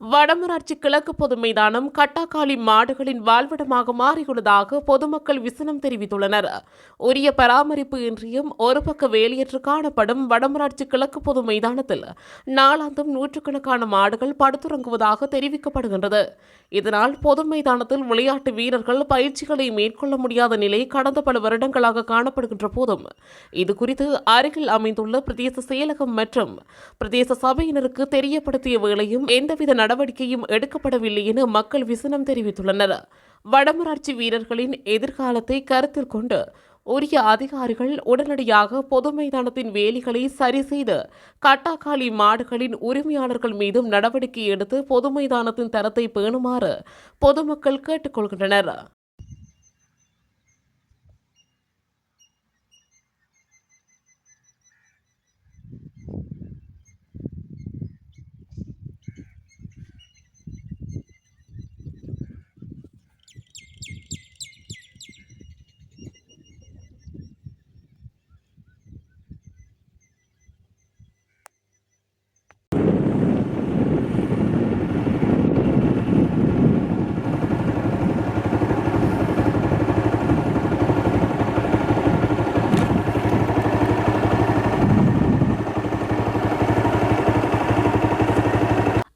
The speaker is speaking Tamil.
வடமராட்சி கிழக்கு பொது மைதானம் கட்டாக்காளி மாடுகளின் வாழ்விடமாக மாறியுள்ளதாக பொதுமக்கள் விசனம் தெரிவித்துள்ளனர். உரிய பராமரிப்பு இன்றியும் ஒரு பக்க வேலையற்று காணப்படும் வடமராட்சி கிழக்கு பொது மைதானத்தில் நாளாந்தம் நூற்றுக்கணக்கான மாடுகள் படுத்துறங்குவதாக தெரிவிக்கப்படுகின்றது. இதனால் பொது மைதானத்தில் விளையாட்டு வீரர்கள் பயிற்சிகளை மேற்கொள்ள முடியாத நிலை கடந்த பல வருடங்களாக காணப்படுகின்ற போதும் இதுகுறித்து அருகில் அமைந்துள்ள பிரதேச செயலகம் மற்றும் பிரதேச சபையினருக்கு தெரியப்படுத்திய வேளையும் எந்தவித நடவடிக்கையும் எடுக்கப்படவில்லை என மக்கள் விசனம் தெரிவித்துள்ளனர். வடமராட்சி வீரர்களின் எதிர்காலத்தை கருத்தில் கொண்டு உரிய அதிகாரிகள் உடனடியாக பொது மைதானத்தின் வேலிகளை சரி செய்து கட்டாக்காளி மாடுகளின் உரிமையாளர்கள் மீதும் நடவடிக்கை எடுத்து பொது மைதானத்தின் தரத்தை பேணுமாறு பொதுமக்கள் கேட்டுக்கொள்கின்றனர்.